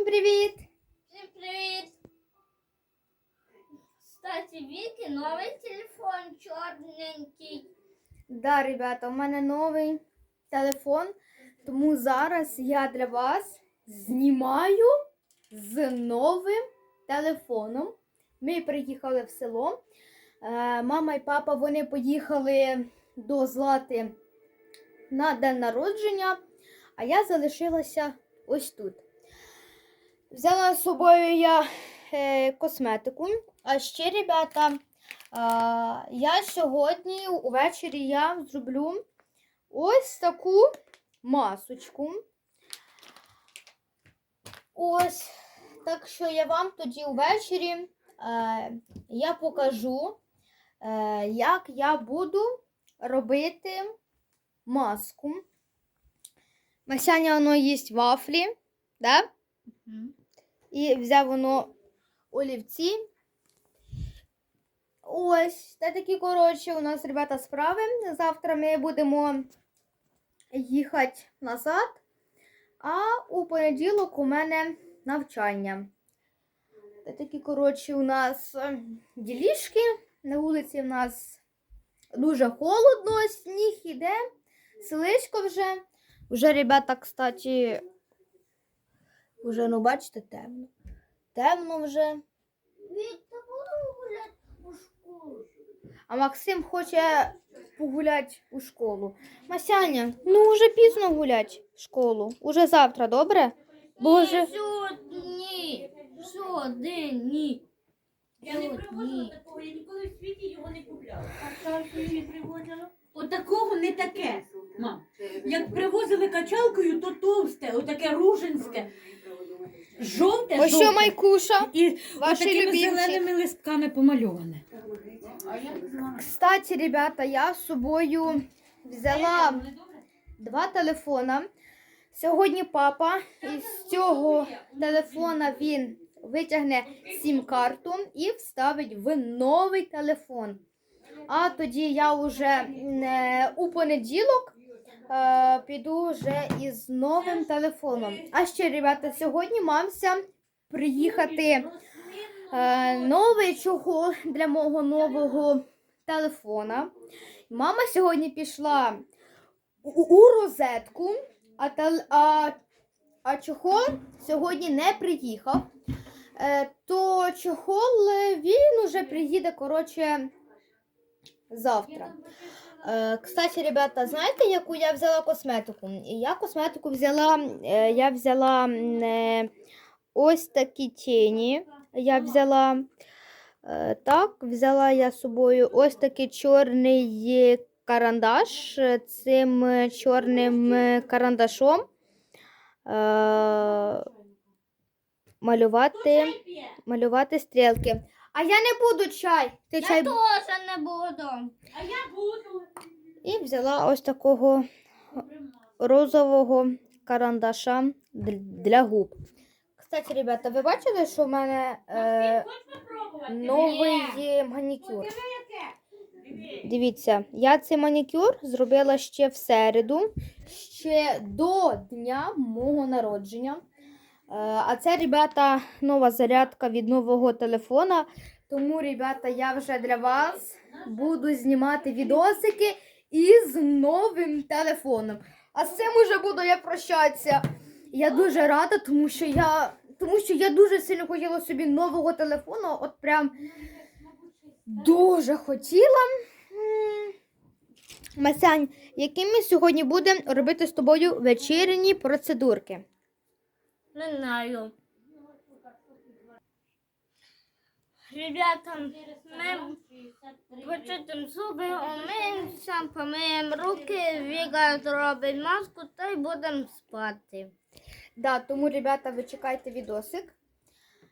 Всім привіт! Всім привіт! Кстати, Віки новий телефон чорненький. Да, ребята, у мене новий телефон, тому зараз я для вас знімаю з новим телефоном. Ми приїхали в село. Е, Мама і папа вони поїхали до Злати на день народження, а я залишилася ось тут. Взяла з собою я е, косметику. А ще, ребята, а, я сьогодні увечері я зроблю ось таку масочку. Ось. Так що я вам тоді увечері е, я покажу, е, як я буду робити маску. Масяня воно їсть вафлі, да? І взяв воно олівці. Ось, та такі, коротше, у нас, ребята, справи. Завтра ми будемо їхати назад, а у понеділок у мене навчання. Та такі, коротше, у нас е, ділішки. На вулиці в нас дуже холодно, сніг іде, селичко вже. Вже, ребята, кстати, вже, ну, бачите, темно. Темно вже. Вік, та будемо гуляти у школу. А Максим хоче погуляти у школу. Масяня, ну вже пізно гулять в школу. Уже завтра, добре? Бо вже... Сьогодні. Сьогодні. Я не привозила такого, я ніколи в світі його не купляла. А качалкою не привозила? Отакого не таке. Мам, як привозили качалкою, то товсте, отаке ружинське. Жовте, Ось що жовте. Майкуша, І ваші отакими любимці. зеленими листками помальоване. Кстати, ребята, я з собою взяла два телефона. Сьогодні папа із цього телефона він витягне сім-карту і вставить в новий телефон. А тоді я вже е, у понеділок е, піду вже із новим телефоном. А ще, ребята, сьогодні мамся приїхати е, новий чохол для мого нового телефона. Мама сьогодні пішла у, у розетку, а, а, а чохол сьогодні не приїхав. Е, то чохол він уже приїде, коротше, завтра. Е, кстати, ребята, знаєте, яку я взяла косметику? Я косметику взяла, е, я взяла е, ось такі тіні. Я взяла так, взяла я з собою ось такий чорний карандаш. Цим чорним карандашом малювати, малювати стрілки. А я не буду чай. Ти Я чай теж не буду. А я буду. і взяла ось такого розового карандаша для губ. Кстати, ребята, ви бачили, що в мене е, новий манікюр? Дивіться, я цей манікюр зробила ще в середу, ще до дня мого народження. Е, А це, ребята, нова зарядка від нового телефона. Тому, ребята, я вже для вас буду знімати відосики із новим телефоном. А з цим уже буду я прощатися. Я дуже рада, тому що я, тому що я дуже сильно хотіла собі нового телефону. От прям дуже хотіла. Масянь, які ми сьогодні будемо робити з тобою вечірні процедурки? Не знаю. Ребята, ми почистимо зуби, умиємося, помиємо руки, Віка зробить маску та й будемо спати. Да, тому, ребята, ви чекайте відосик.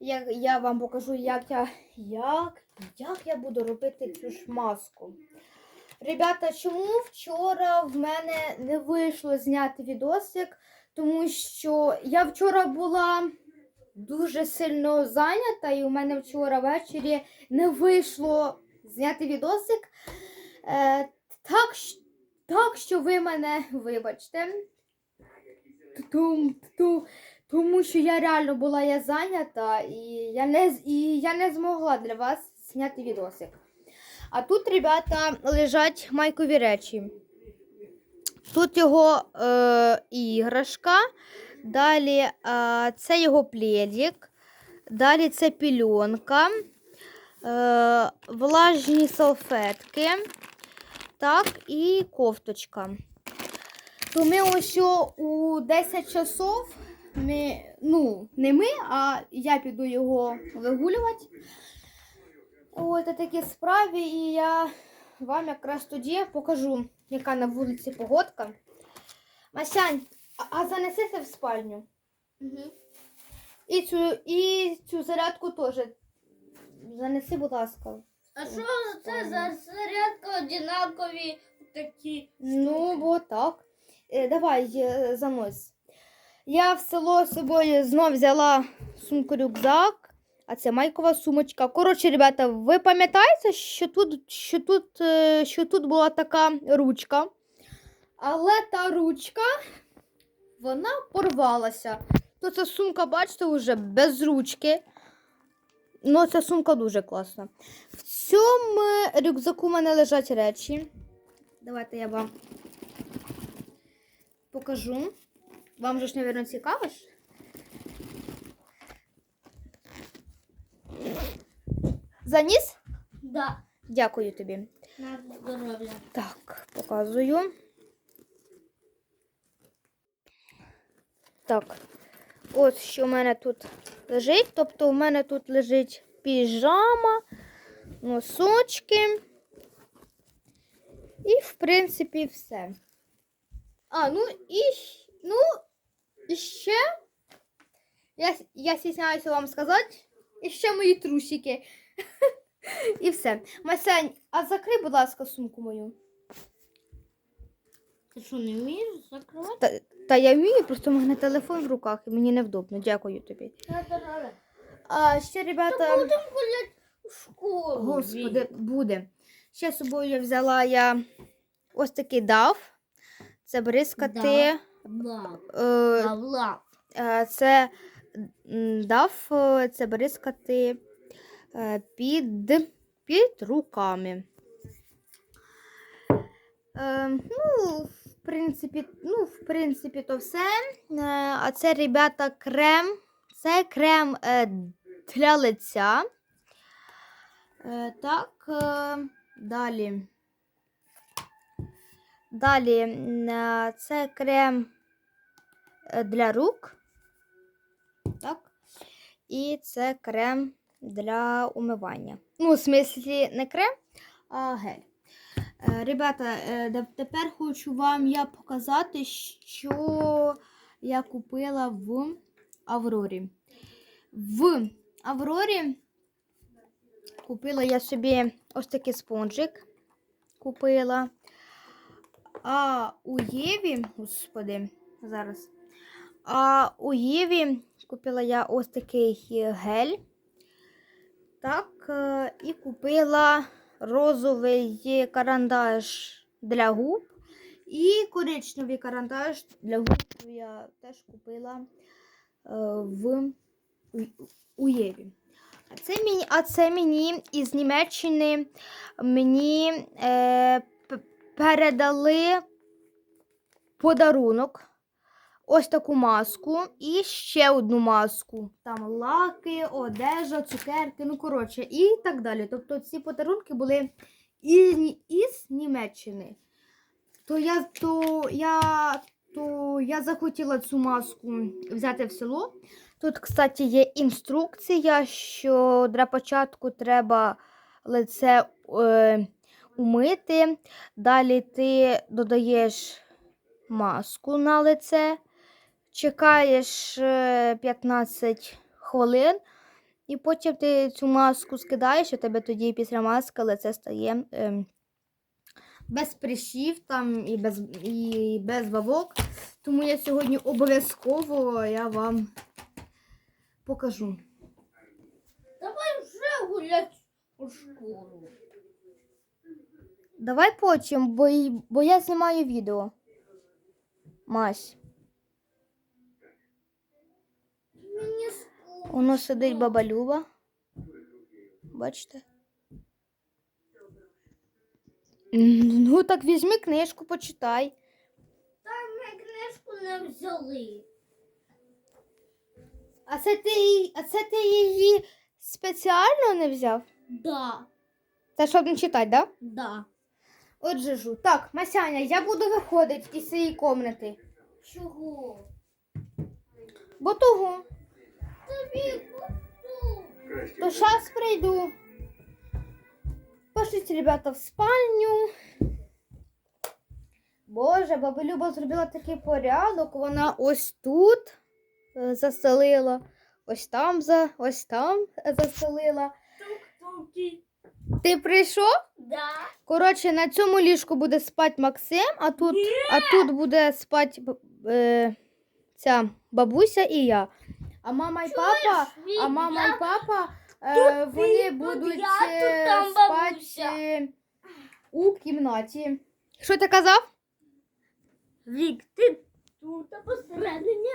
Я, я вам покажу, як я, як, як я буду робити цю ж маску. Ребята, чому вчора в мене не вийшло зняти відосик? Тому що я вчора була дуже сильно зайнята, і у мене вчора ввечері не вийшло зняти відосик. Е, так, так що ви мене вибачте. Тому що я реально була я зайнята і я не, і я не змогла для вас зняти відосик. А тут, ребята, лежать майкові речі. Тут його е, іграшка, далі е, це його пледик, далі це пільонка, е, влажні салфетки, так, і кофточка. То ми ось що у 10 часов, ми, ну, не ми, а я піду його вигулювати. Ось такі справи, і я вам якраз тоді покажу, яка на вулиці погодка. Масянь, а, а занесися в спальню. Угу. І цю, і цю зарядку теж. Занеси, будь ласка. А що це за зарядка одинакові такі? Ну, бо так. Е, давай, е, занось. Я в село з собою знов взяла сумку рюкзак, а це майкова сумочка. Коротше, ребята, ви пам'ятаєте, що тут, що тут, е, що тут була така ручка? Але та ручка, вона порвалася. То ця сумка, бачите, вже без ручки. Ну, ця сумка дуже класна. В цьому рюкзаку в мене лежать речі. Давайте я вам покажу. Вам же ж, мабуть, цікаво Заніс? Да. Дякую тобі. На здоров'я. Так, показую. Так. Ось що в мене тут лежить. Тобто у мене тут лежить піжама, носочки. І, в принципі, все. А, ну і, ну, і ще. Я, я стісняюся вам сказати. І ще мої трусики. І все. Масянь, а закрий, будь ласка, сумку мою. Ти що, не вмієш закривати? Та, та я вмію, просто в мене телефон в руках і мені невдобно. Дякую тобі. На здоров'я. А ще, ребята, Будемо гуляти у школу. господи, буде. Ще з собою я взяла я ось такий дав. Це бризкати. Лав. Е, е, це м, дав, е, це бризкати під, під руками. Е, ну, в принципі, ну, в принципі, то все. Е, а це, ребята, крем. Це крем е, для лиця. Е, так, е, далі. Далі е, це крем е, для рук. Так. І це крем для умивання. Ну, в смислі, не крем, а гель. Е, Ребята, е, тепер хочу вам я показати, що я купила в Аврорі. В Аврорі купила я собі ось такий спонжик. Купила. А у Єві, господи, зараз. А у Єві купила я ось такий гель. Так, е, і купила розовий карандаш для губ. І коричневий карандаш для губ я теж купила е, в у- у Єві. А це мені, а це мені із Німеччини мені е, передали подарунок. Ось таку маску і ще одну маску. Там лаки, одежа, цукерки, ну коротше, і так далі. Тобто ці подарунки були із, із Німеччини. То я, то, я, то я захотіла цю маску взяти в село. Тут, кстати, є інструкція, що для початку треба лице е, умити. Далі ти додаєш маску на лице, чекаєш е, 15 хвилин, і потім ти цю маску скидаєш, і у тебе тоді після маски лице стає е, без прищів там і без, і без бабок. Тому я сьогодні обов'язково я вам покажу. Давай вже гуляти у школу. Давай потім, бо, бо я знімаю відео. Мась. Мені скучно. Воно сидить баба Люба. Бачите? Ну так візьми книжку, почитай. Та ми книжку не взяли. А це ти, її- а це ти її спеціально не взяв? Да, Та щоб не читати, да? да. Отже жу. Так, Масяня, я буду виходити із цієї кімнати. Чого? Бо того. То зараз прийду. Пошліть, ребята, в спальню. Боже, баба Люба зробила такий порядок. Вона ось тут е, застелила, ось там за, ось там застелила. Ти прийшов? Да. Коротше, на цьому ліжку буде спати Максим, а тут, а тут буде спати е, ця бабуся і я. А мама і папа, а мама і папа е, вони будуть е, спати у кімнаті. Що ти казав? Вік, ти тут, а посередині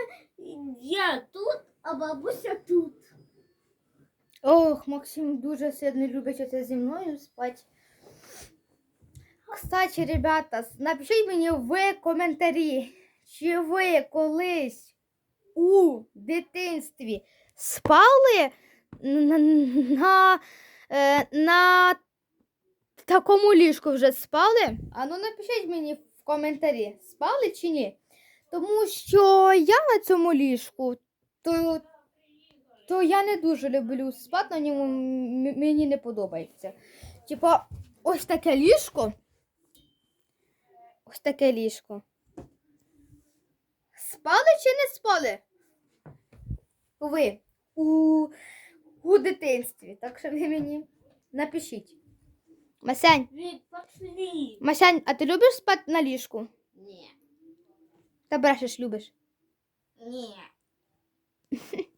я тут, а бабуся тут. Ох, Максим дуже сильно любить оце зі мною спати. Кстати, ребята, напишіть мені в коментарі, чи ви колись у дитинстві спали на, на, е, на такому ліжку вже спали? А ну напишіть мені в коментарі, спали чи ні? Тому що я на цьому ліжку, то то я не дуже люблю спати на ньому, мені не подобається. Типа, ось таке ліжко. Ось таке ліжко. Спали чи не спали? Ви у, у дитинстві. Так що ви мені напишіть. Масянь, Вік. Масянь, а ти любиш спати на ліжку? Ні. Та брешеш, любиш. Ні.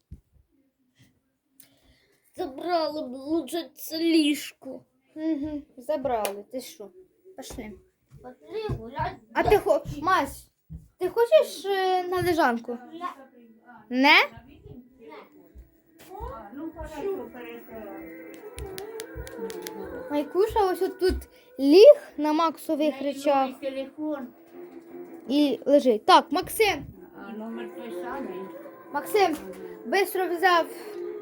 Забрали б лучше це ліжко. Угу, забрали. Ти що? Пошли. Пошли гулять. А ти хо... Мась, ти хочеш е, на лежанку? Не? Майкуша ось тут ліг на Максових речах і лежить. Так, Максим. Максим, швидко взяв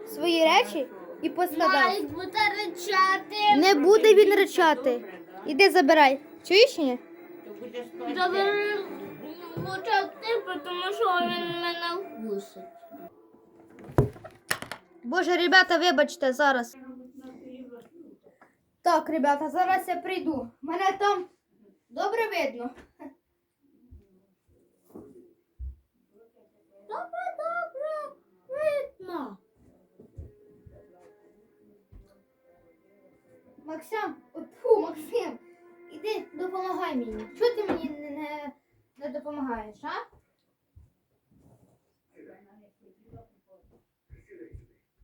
свої речі і поскладав. Майк буде речати. Не буде він речати. Іди забирай. Чуєш ні? То буде спати. Добре, лучше ти, тому що він мене вкусить. Боже, ребята, вибачте зараз. Так, ребята, зараз я прийду. Мене там добре видно. Добре, добре, видно. Максим, фу, Максим, іди допомагай мені. Чого ти мені не, не, допомагаєш, а?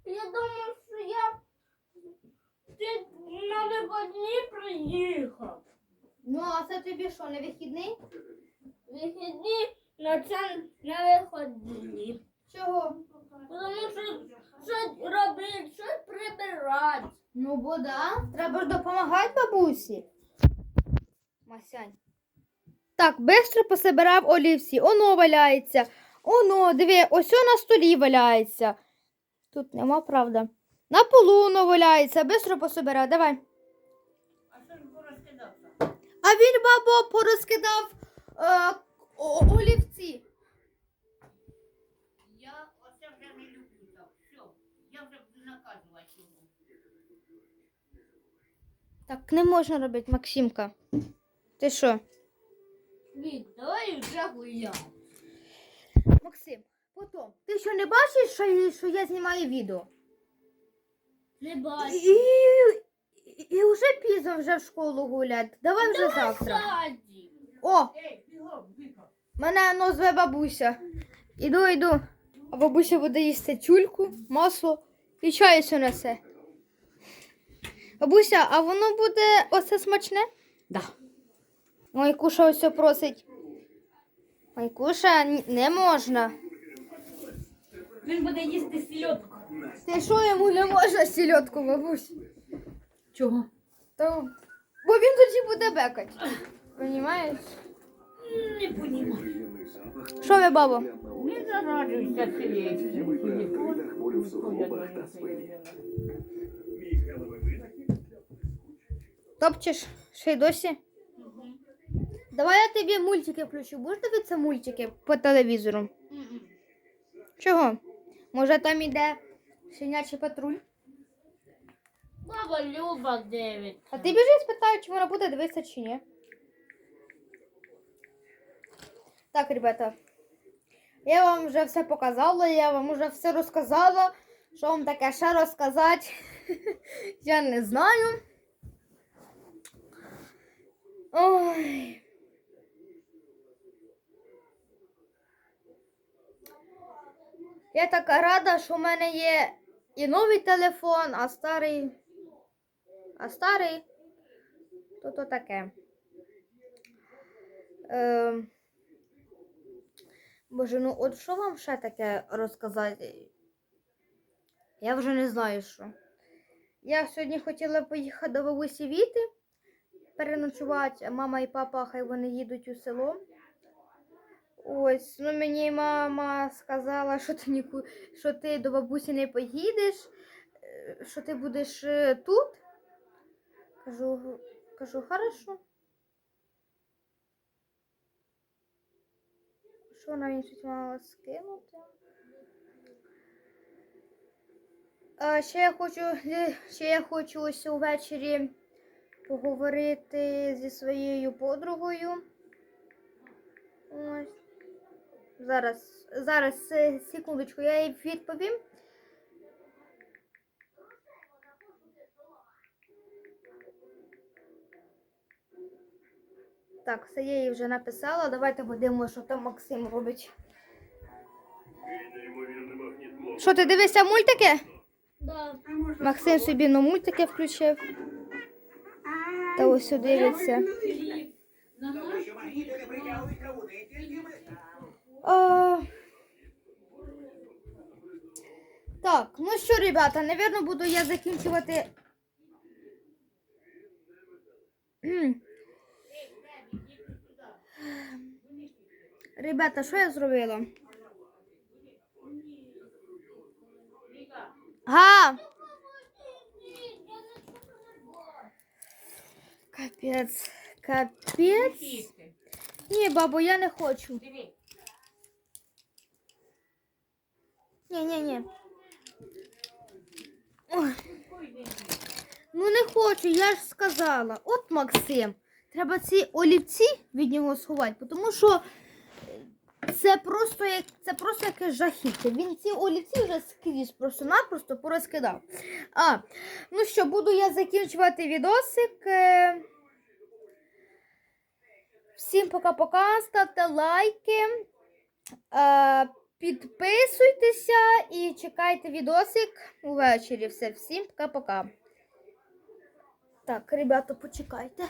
Я думав, що я ти на вихідні приїхав. Ну, а це тобі що, не вихідний? Вихідні на це на виходні. Чого? Тому що щось робити, щось прибирати. Ну, бо да. Треба ж допомагати бабусі. Масянь. Так, бистро пособирав олівці. Оно валяється. Оно, диви, ось на столі валяється. Тут нема, правда. На полу воно валяється. Бистро пособирав. Давай. А що він, бабо, порозкидав е, о- олівці. Я оце вже не люблю так. Все, я вже буду наказувати його. Так не можна робити, Максимка. Ти що? Віддай вже гуляй. Максим, потім. Ти що не бачиш, що, я- що я знімаю відео? Не бачу. І, і, і вже пізно вже в школу гулять. Давай вже завтра. Саді. О, Ей, бігом, бігом. мене ну, зве бабуся. Іду, іду. А бабуся буде їсти тюльку, масло і чай все несе. Бабуся, а воно буде оце смачне? Да. Майкуша ось просить. Майкуша, не можна. Він буде їсти сільотку. Ти що йому не можна сільотку, бабусь? Чого? То... Бо він тоді буде бекать. Понімаєш? Не понімаю. Що ви, бабо? Не зараджуйся цією. Топчеш? Ще й досі? Давай я тобі мультики включу. Будеш дивитися мультики по телевізору? Чого? Може там іде щенячий патруль? Баба Люба дивиться. А ти біжи спитай, чи вона буде дивитися чи ні. Так, ребята. Я вам вже все показала, я вам вже все розказала. Що вам таке ще розказати? Я не знаю. Ой. Я така рада, що в мене є і новий телефон, а старий. А старий то то таке. Е, боже, ну от що вам ще таке розказати? Я вже не знаю що. Я сьогодні хотіла поїхати до бабусі Віти переночувати, мама і папа хай вони їдуть у село. Ось, ну мені мама сказала, що ти ніку... що ти до бабусі не поїдеш, е, що ти будеш е, тут. Кажу, кажу, хорошо. Що вона мені щось мала скинути? А, ще я хочу, е, ще я хочу ось увечері поговорити зі своєю подругою. Ось. Зараз, зараз, е, секундочку, я їй відповім. Так, все я їй вже написала. Давайте подивимося, що там Максим робить. Що ти дивишся мультики? Да. Максим собі на мультики включив. Та ось дивиться. Що магніти не притягують кавуни, тільки ми. А... Так, ну що, ребята, напевно, буду я закінчувати. Ребята, що я зробила? Га! Капець. Капець. Ні, бабу, я не хочу. Ні, ні, ні. Ну не хочу, я ж сказала. От Максим, треба ці олівці від нього сховати, тому що е, це просто як це просто якесь жахіття. Він ці олівці вже скрізь просто-напросто порозкидав. А, ну що, буду я закінчувати відосик. Е, Всім пока-пока, ставте лайки. Підписуйтеся і чекайте відосик увечері. Все, всім пока-пока. Так, ребята, почекайте.